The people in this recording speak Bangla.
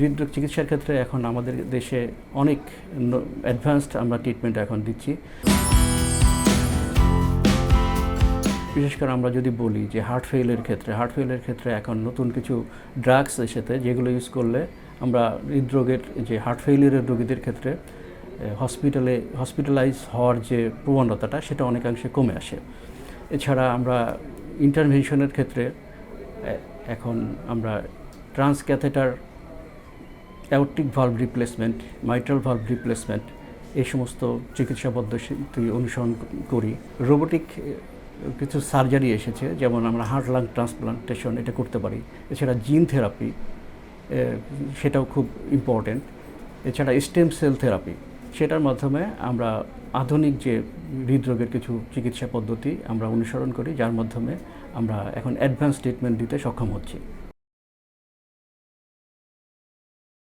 হৃদরোগ চিকিৎসার ক্ষেত্রে এখন আমাদের দেশে অনেক অ্যাডভান্সড আমরা ট্রিটমেন্ট এখন দিচ্ছি। বিশেষ করে আমরা যদি বলি যে হার্ট ফেইলের ক্ষেত্রে হার্ট ফেইলের ক্ষেত্রে এখন নতুন কিছু ড্রাগস এসেছে যেগুলো ইউজ করলে আমরা হৃদরোগের যে হার্ট ফেইলিয়ারের রোগীদের ক্ষেত্রে হসপিটালে হসপিটালাইজ হওয়ার যে প্রবণতাটা সেটা অনেকাংশে কমে আসে। এছাড়া আমরা ইন্টারভেনশনের ক্ষেত্রে এখন আমরা trans catheter aortic valve replacement mitral valve replacement এই সমস্ত চিকিৎসা পদ্ধতি অনুসরণ করি। রোবোটিক কিছু সার্জারি এসেছে, যেমন আমরা হার্ট লাং ট্রান্সপ্লান্টেশন এটা করতে পারি। এছাড়া জিন থেরাপি সেটাও খুব ইম্পর্টেন্ট এছাড়া স্টেম সেল থেরাপি সেটার মাধ্যমে আমরা আধুনিক যে হৃদরোগের কিছু চিকিৎসা পদ্ধতি আমরা অনুসরণ করি, যার মাধ্যমে আমরা এখন অ্যাডভান্স ট্রিটমেন্ট দিতে সক্ষম হচ্ছি।